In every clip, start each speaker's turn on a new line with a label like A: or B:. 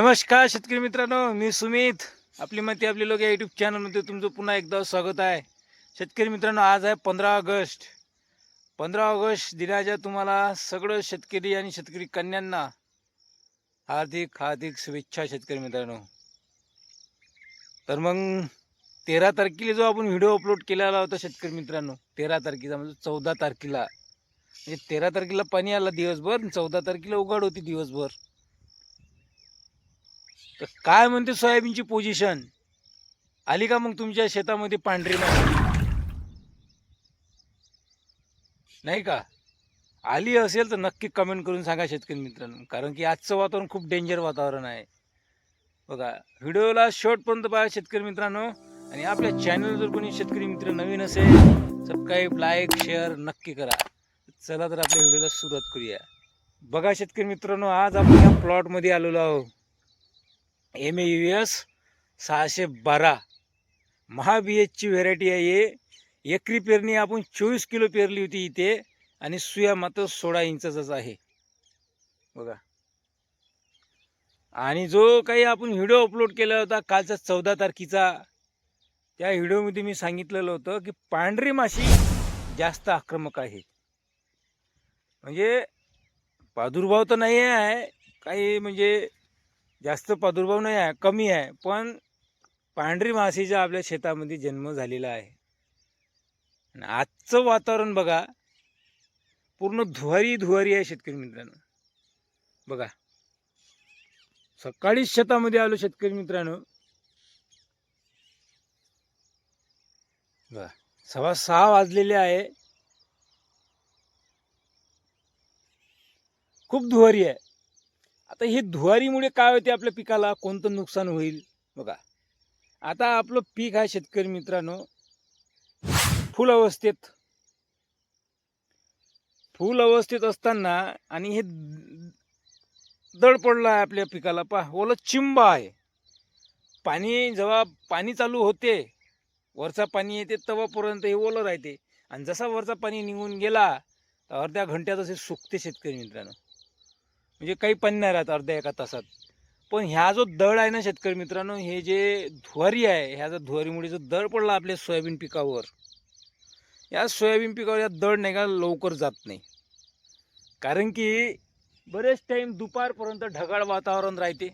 A: नमस्कार शेतकरी मित्रांनो मी सुमित. आपली माहिती आपली लोक या यूट्यूब चॅनलमध्ये तुमचं पुन्हा एकदा स्वागत आहे. शेतकरी मित्रांनो आज आहे पंधरा ऑगस्ट. पंधरा ऑगस्ट दिनाच्या तुम्हाला सगळं शेतकरी आणि शेतकरी कन्यांना हार्दिक हार्दिक शुभेच्छा शेतकरी मित्रांनो. तर मग तेरा तारखेला जो आपण व्हिडिओ अपलोड केलेला होता शेतकरी मित्रांनो तेरा तारखेचा म्हणजे चौदा तारखेला. म्हणजे तेरा तारखेला पाणी आला दिवसभर चौदा तारखेला उघड होती दिवसभर. काय म्हणते सोयाबीनची पोझिशन? आली का मग तुमच्या शेतामध्ये पांढरी माशी नाही का? आली असेल तर नक्की कमेंट करून सांगा शेतकरी मित्रांनो. कारण की आजचं वातावरण खूप डेंजर वातावरण आहे. बघा व्हिडिओला शेवटपर्यंत पहा शेतकरी मित्रांनो. आणि आपल्या चॅनल जर कोणी शेतकरी मित्र नवीन असेल सबस्क्राईब लाईक शेअर नक्की करा. चला तर आपल्या व्हिडिओला सुरुवात करूया. बघा शेतकरी मित्रांनो आज आपण या प्लॉटमध्ये आलेलो आहोत. एम ए यू एस सहाशे बारा. महा बी एचची व्हेरायटी आहे. एकरी पेरणी आपण चोवीस किलो पेरली होती इथे आणि सुया मात्र सोळा इंचाचाच आहे. बघा. आणि जो काही आपण व्हिडिओ अपलोड केला होता कालचा चौदा तारखेचा त्या व्हिडिओमध्ये मी सांगितलेलं होतं की पांढरी माशी जास्त आक्रमक आहे. म्हणजे प्रादुर्भाव तर नाही आहे काही म्हणजे जास्त प्रादुर्भाव नाही आहे कमी आहे पण पांढरी माशीचा आपल्या शेतामध्ये जन्म झालेला आहे. आणि आजचं वातावरण बघा पूर्ण धुवारी धुवारी आहे शेतकरी मित्रांनो. बघा सकाळीच शेतामध्ये आलो शेतकरी मित्रांनो. बघा सव्वा सहा वाजलेले आहे. खूप धुवारी आहे. आता हे धुवारीमुळे काय होते आपल्या पिकाला? कोणतं नुकसान होईल? बघा. आता आपलं पीक आहे शेतकरी मित्रांनो फुल अवस्थेत फुल अवस्थेत असताना आणि हे दड पडलं आहे आपल्या पिकाला. पा ओलं चिंब आहे. पाणी जेव्हा पाणी चालू होते वरचा पाणी येते तेव्हापर्यंत हे ओलं राहते. आणि जसा वरचा पाणी निघून गेला तर अर्ध्या घंट्यात असे सुकते शेतकरी मित्रांनो. म्हणजे काही पण नाही राहत अर्ध्या एका तासात. पण ह्या जो दळ आहे ना शेतकरी मित्रांनो हे जे धुवारी आहे ह्या जो धुवारीमुळे जो दळ पडला आपल्या सोयाबीन पिकावर या सोयाबीन पिकावर या दळ नाही का लवकर जात नाही. कारण की बरेच टाईम दुपारपर्यंत ढगाळ वातावरण राहते.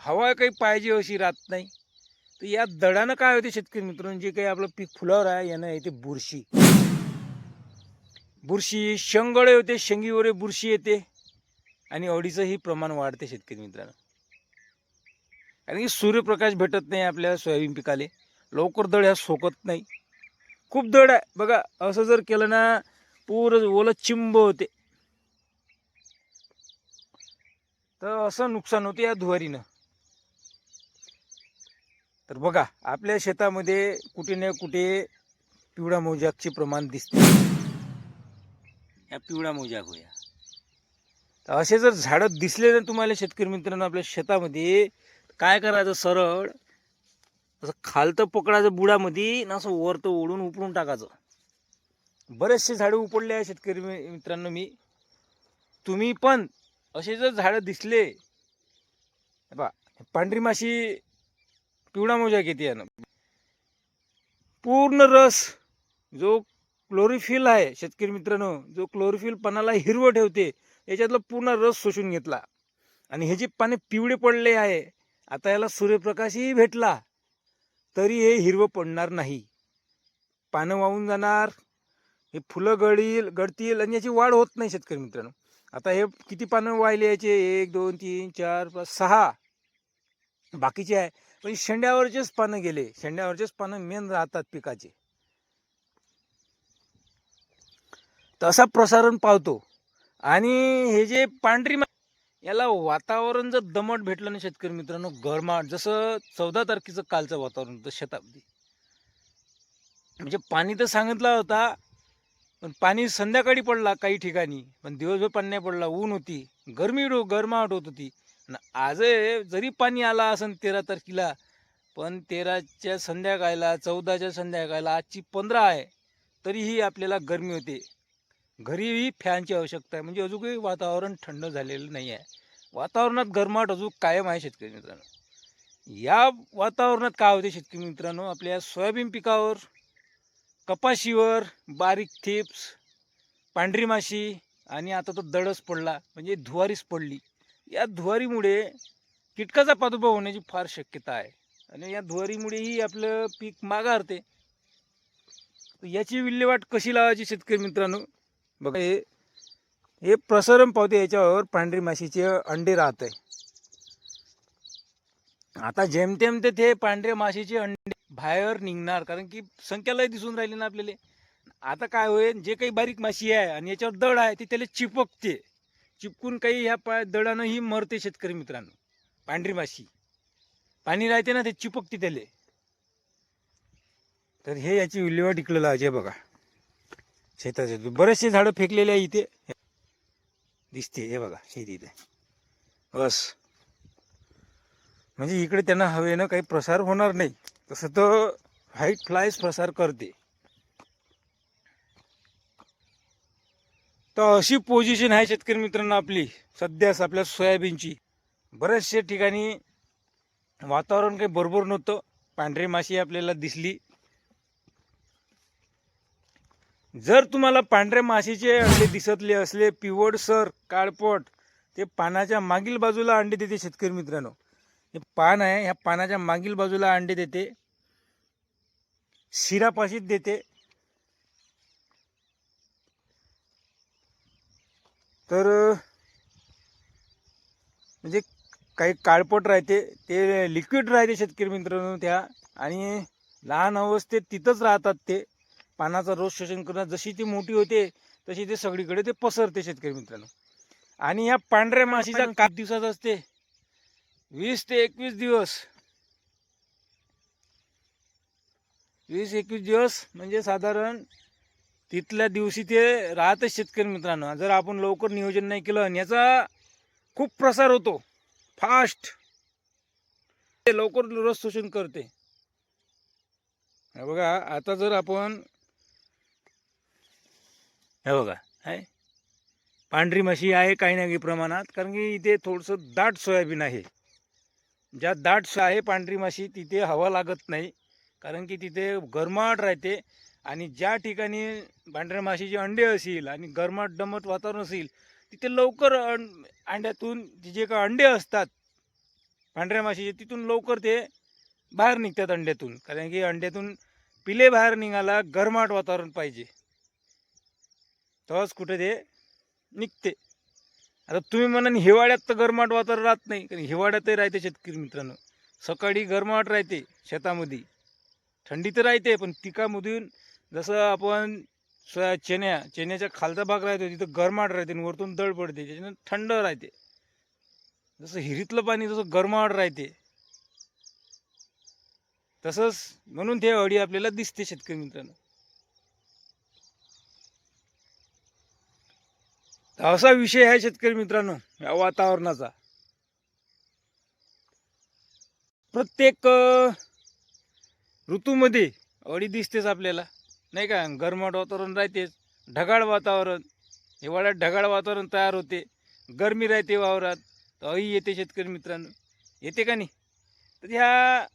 A: हवा काही पाहिजे अशी राहत नाही. तर या दडानं काय होते शेतकरी मित्रांनो जे काही आपलं पीक फुलावर आहे यानं येते बुरशी. बुरशी शेंगळे होते शेंगीवर बुरशी येते. आणि अडीचंही प्रमाण वाढते शेतकरी मित्रांनो. कारण की सूर्यप्रकाश भेटत नाही आपल्या सोयाबीन पिकाले. लवकर दड ह्या सोकत नाही. खूप दड आहे. बघा असं जर केलं ना पूर ओलं चिंब होते. तर असं नुकसान होते या धुवारीनं. तर बघा आपल्या शेतामध्ये कुठे ना कुठे पिवळा मोजाकचे प्रमाण दिसते. या पिवळा मोजाक होया. तर असे जर झाडं दिसले ना तुम्हाला शेतकरी मित्रांनो आपल्या शेतामध्ये काय करायचं सरळ? असं खालतं पकडायचं बुडामध्ये ना असं वरतं ओढून उपडून टाकायचं. बरेचसे झाडं उपडले आहे शेतकरी मित्रांनो मी. तुम्ही पण असे जर झाडं दिसले बा पांढरी माशी पिवळा मोजा घेते यानं. पूर्ण रस जो क्लोरिफिल आहे शेतकरी मित्रांनो जो क्लोरिफिल पणाला हिरवं ठेवते याच्यातला पूर्ण रस शोषून घेतला. आणि हे जे पाने पिवळे पडले आहे आता याला सूर्यप्रकाशही भेटला. तरी हे हिरवं पडणार नाही. पानं वाहून जाणार हे फुलं गळील गळतील आणि याची वाढ होत नाही शेतकरी मित्रांनो. आता हे किती पानं वाहिले याचे? एक दोन तीन चार पाच सहा. बाकीचे आहे. पण शेंड्यावरचेच पानं गेले. शेंड्यावरचेच पानं मेन राहतात पिकाचे. तसा प्रसारण पावतो. आणि हे जे पांढरी याला वातावरण जर दमट भेटलं ना शेतकरी मित्रांनो गरमाट जसं चौदा तारखेचं कालचं वातावरण होतं शताब्दी. म्हणजे पाणी तर सांगितला होता पण पाणी संध्याकाळी पडला काही ठिकाणी पण दिवसभर पाणी नाही पडला ऊन होती गरमी हो- गरमाहट होत होती. आणि आज जरी पाणी आला असन तेरा तारखेला पण तेराच्या संध्याकाळला चौदाच्या संध्याकाळला आजची पंधरा आहे तरीही आपल्याला गरमी होते. घरीही फॅनची आवश्यकता आहे. म्हणजे अजूनही वातावरण थंड झालेलं नाही आहे. वातावरणात गरमाट अजून कायम आहे शेतकरी मित्रांनो. या वातावरणात काय होते शेतकरी मित्रांनो? आपल्या सोयाबीन पिकावर कपाशीवर बारीक थिप्स पांढरी माशी आणि आता तो दडच पडला म्हणजे धुवारीच पडली. या धुवारीमुळे कीटकाचा प्रादुर्भाव होण्याची फार शक्यता आहे. आणि या धुवारीमुळेही आपलं पीक मागारते याची विल्हेवाट कशी लावायची शेतकरी मित्रांनो? बघा हे हे प्रसरण पावते याच्यावर पांढरी माशीचे अंडे राहत आहे आता जेमतेम ते ते पांढरे माशीचे अंडे बाहेर निघणार कारण की संख्या लय दिसून राहिली ना आपल्याला. आता काय होईल जे काही बारीक माशी आहे आणि याच्यावर दड आहे ते त्याला चिपकते. चिपकून काही ह्या पा दडानं ही मरते शेतकरी मित्रांनो. पांढरी माशी. पाणी राहते ना ते चिपकते त्याले. तर हे याची विल्हेवाट इकडं लावायची बघा. शेताचे. बरेचसे झाडं फेकलेले आहे इथे. दिसते हे बघा शेती इथे. बस. म्हणजे इकडे त्यांना हवेनं काही प्रसार होणार नाही. तसं तर व्हाईट फ्लायज प्रसार करते. तर अशी पोझिशन आहे शेतकरी मित्रांनो आपली. सध्याच आपल्या सोयाबीनची. बऱ्याचशा ठिकाणी वातावरण काही बरोबर नव्हतं. पांढरी माशी आपल्याला दिसली. जर तुम्हाला पांढऱ्या माशीचे अंडे दिसतले असले पिवळसर काळपट ते पानाच्या मागील बाजूला अंडे देते शेतकरी मित्रांनो. हे पान आहे ह्या पानाच्या मागील बाजूला अंडे देते. शिरापाशीत देते. तर म्हणजे काही काळपट राहते ते लिक्विड राहते शेतकरी मित्रांनो त्या. आणि लहान अवस्थेत तिथंच राहतात ते. पानाचा रोज शोषण करणं जशी ती मोठी होते तशी ते सगळीकडे ते पसरते शेतकरी मित्रांनो. आणि या पांढऱ्या माशीचा काप दिवसाचा असते? वीस ते एकवीस दिवस. वीस एकवीस दिवस म्हणजे साधारण तिथल्या दिवशी ते राहतच शेतकरी मित्रांनो. जर आपण लवकर नियोजन नाही केलं आणि याचा खूप प्रसार होतो. फास्ट. ते लवकर रस शोषण करते. हे बघा आता जर आपण हे बघा आहे पांढरी माशी आहे काही ना काही प्रमाणात कारण की इथे थोडंसं दाट सोयाबीन आहे. ज्या दाट सो आहे पांढरी माशी तिथे हवा लागत नाही कारण की तिथे गरमाट राहते. आणि ज्या ठिकाणी पांढऱ्या माशीचे अंडे असतील आणि गरमाट दमट वातावरण असेल तिथे लवकर अंड्यातून जे का अंडे असतात पांढऱ्या माशीचे तिथून लवकर ते बाहेर निघतात अंड्यातून. कारण की अंड्यातून पिले बाहेर निघाला गरमाट वातावरण पाहिजे. तेव्हाच कुठे ते निघते. आता तुम्ही म्हणाल हिवाळ्यात तर गरमाट वातावरण राहत नाही कारण हिवाळ्यातही राहते शेतकरी मित्रांनो. सकाळी गरमाट राहते शेतामध्ये. थंडी तर राहते पण पिकामधून जसं आपण सोया चेन्या चेन्याच्या खालचा भाग राहतो तिथं गरमाट राहते आणि वरतून दळ पडते त्याच्यानं थंड राहते. जसं हिरीतलं पाणी जसं गरमाट राहते. तसंच म्हणून ते अडी आपल्याला दिसते शेतकरी मित्रांनो. असा विषय आहे शेतकरी मित्रांनो या वातावरणाचा. प्रत्येक ऋतूमध्ये अडी दिसतेच आपल्याला. नाही का? गरमाट वातावरण राहतेच ढगाळ वातावरण हिवाळ्यात ढगाळ वातावरण तयार होते गरमी राहते वावरात तर अळी येते शेतकरी मित्रांनो. येते का नाही? तर ह्या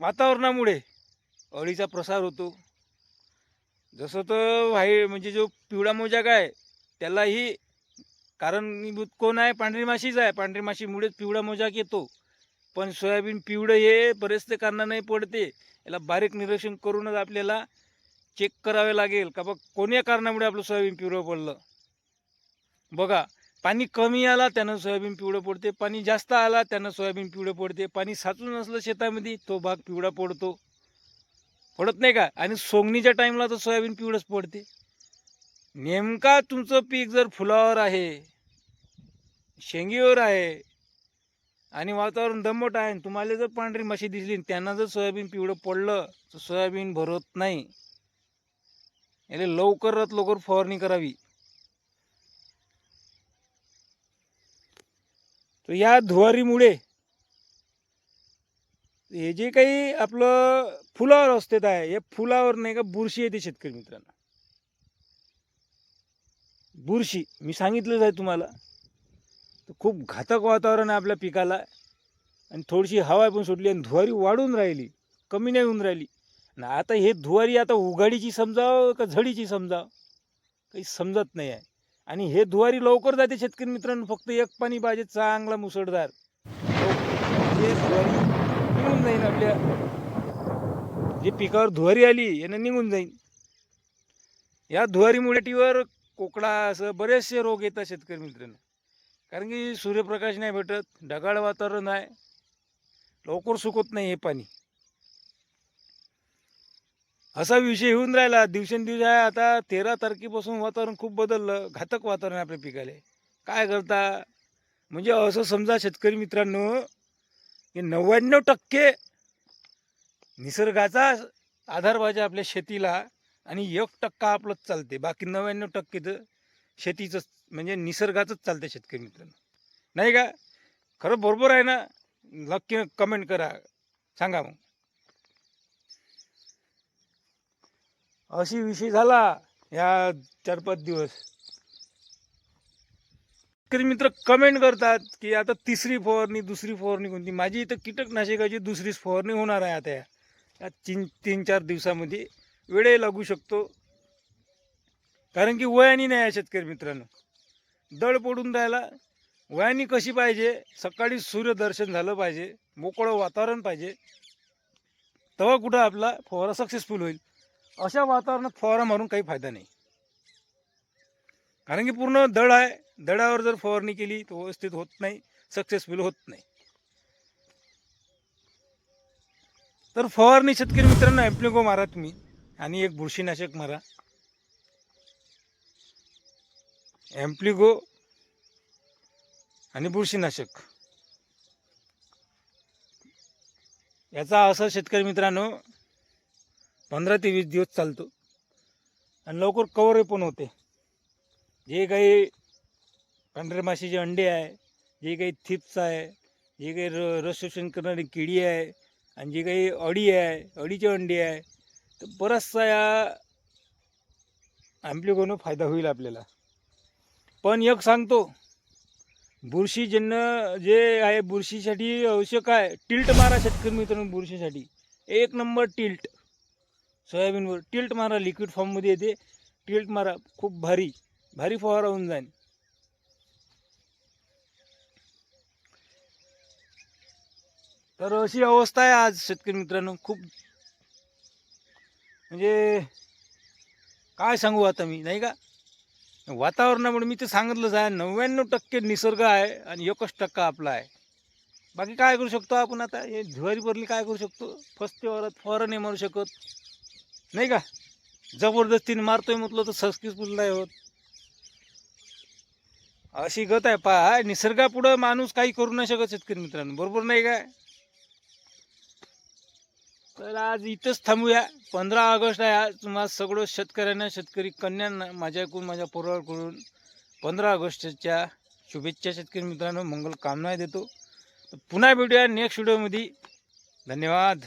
A: वातावरणामुळे अळीचा प्रसार होतो. जसं तर व्हाई म्हणजे जो पिवळा मोजाक आहे त्यालाही कारणीभूत कोण आहे? पांढरी माशीच आहे. पांढरी माशीमुळेच पिवळा मोजाक येतो. पण सोयाबीन पिवळं हे बरेचसे कारणाने पडते. याला बारीक निरीक्षण करूनच आपल्याला चेक करावे लागेल. का बघ कोण्या कारणामुळे आपलं सोयाबीन पिवळं पडलं? बघा पाणी कमी आला त्यानं सोयाबीन पिवळं पडते. पाणी जास्त आला त्यानं सोयाबीन पिवळं पडते. पाणी साचून असलं शेतामध्ये तो भाग पिवळा पडतो. पडत नाही का? आणि सोंगणीच्या टाईमला तर सोयाबीन पिवळंच पडते. नेमका तुमचं पीक जर फुलावर आहे शेंगीवर आहे आणि वातावरण दमट आहे आणि तुम्हाला जर पांढरी माशी दिसली त्यांना जर सोयाबीन पिवळं पडलं तर सोयाबीन भरत नाही. याला लवकरात लवकर फवारणी करावी. तर या धुवारीमुळे हे जे काही आपलं फुलावर अवस्थेत आहे हे फुलावर नाही का बुरशी येते शेतकरी मित्रांना. बुरशी मी सांगितलंच आहे तुम्हाला. तर खूप घातक वातावरण आहे आपल्या पिकाला. आणि थोडीशी हवा पण सुटली आणि धुवारी वाढून राहिली कमी नाही होऊन राहिली. आणि आता हे धुवारी आता उघाडीची समजावं का झडीची समजावं? काही समजत नाही आहे. आणि हे धुवारी लवकर जाते शेतकरी मित्रांनो फक्त एक पाणी पाहिजे चांगला मुसळधार. हे धुवारी निघून जाईन आपल्या. जे पिकावर धुवारी आली यानं निघून जाईन. या धुवारी टीवर कोकडा असं बरेचसे रोग येतात शेतकरी मित्रांनो. कारण की सूर्यप्रकाश नाही भेटत ढगाळ वातावरण आहे. लवकर सुकत नाही हे पाणी. असा विषय होऊन राहिला दिवसेंदिवस आहे. आता तेरा तारखेपासून वातावरण खूप बदललं घातक वातावरण आपल्या पिकाले. काय करता? म्हणजे असं समजा शेतकरी मित्रांनो की नव्याण्णव टक्के निसर्गाचा आधार पाहिजे आपल्या शेतीला आणि एक टक्का आपलंच चालते. बाकी नव्याण्णव टक्के तर शेतीचंच म्हणजे निसर्गाचंच चालते शेतकरी मित्रांनो. नाही का? खरं बरोबर आहे ना? नक्की कमेंट करा. सांगा मग. अशी विषय झाला या चार पाच दिवस. शेतकरी मित्र कमेंट करतात की आता तिसरी फवारणी दुसरी फवारणी कोणती? माझी इथं कीटकनाशकाची दुसरीच फवारणी होणार आहे आता या. या तीन तीन चार दिवसामध्ये वेळ लागू शकतो. कारण की वयानी नाही आहे शेतकरी मित्रांनो. दळ पडून राहिला. वयानी कशी पाहिजे? सकाळी सूर्यदर्शन झालं पाहिजे. मोकळं वातावरण पाहिजे. तेव्हा कुठं आपला फवारा सक्सेसफुल होईल? अशा वातावरणात फवारा मारून काही फायदा नाही. कारण की पूर्ण दळ आहे. दडावर जर फवारणी केली तर व्यवस्थित होत नाही सक्सेसफुल होत नाही. तर फवारणी शेतकरी मित्रांनो ॲम्प्लिको मारा तुम्ही आणि एक बुरशीनाशक मारा. ॲम्प्लिगो आणि बुरशीनाशक. याचा असर शेतकरी मित्रांनो पंधरा ते वीस दिवस चालतो. आणि लवकर कवर पण होते. जे काही पांढऱ्या माशीचे अंडे आहे जे काही थिप्स आहे जे काही र रस शोषण करणारी किडी आहे आणि जे काही अडी आहे अडीचे अंडे आहे तर बराचसा या ॲम्प्लिकोनं फायदा होईल आपल्याला. पण एक सांगतो बुरशीजन्य जे आहे बुरशीसाठी आवश्यक आहे टिल्ट मारा शेतकरी मित्रांनो बुरशीसाठी. एक नंबर टिल्ट सोयाबीनवर. टिल्ट मारा लिक्विड फॉर्ममध्ये येते. टिल्ट मारा खूप भारी भारी फवारा होऊन जाईल तर अशी अवस्था आहे आज शेतकरी मित्रांनो खूप. म्हणजे काय सांगू आता मी नाही का? वातावरणामुळे मी ते सांगितलंच आहे नव्याण्णव टक्के निसर्ग आहे आणि एकच टक्का आपला आहे. बाकी काय करू शकतो आपण आता? हे ज्वारी भरली काय करू शकतो? फस्तेवरात फवारा नाही मारू शकत. नाही का? जबरदस्तीने मारतोय म्हटलं तर सक्सेसफुल नाही होत. अशी गत आहे पहा निसर्गापुढं माणूस काही करू नाही शकत शेतकरी मित्रांनो बरोबर नाही काय? तर आज इथंच थांबूया. पंधरा ऑगस्ट आहे. आज तुम्हाला सगळं शेतकऱ्यांना शेतकरी कन्यांना माझ्याकडून माझ्या पोराकडून पंधरा ऑगस्टच्या शुभेच्छा शेतकरी मित्रांनो. मंगल कामना देतो. पुन्हा भेटूया नेक्स्ट व्हिडिओमध्ये धन्यवाद.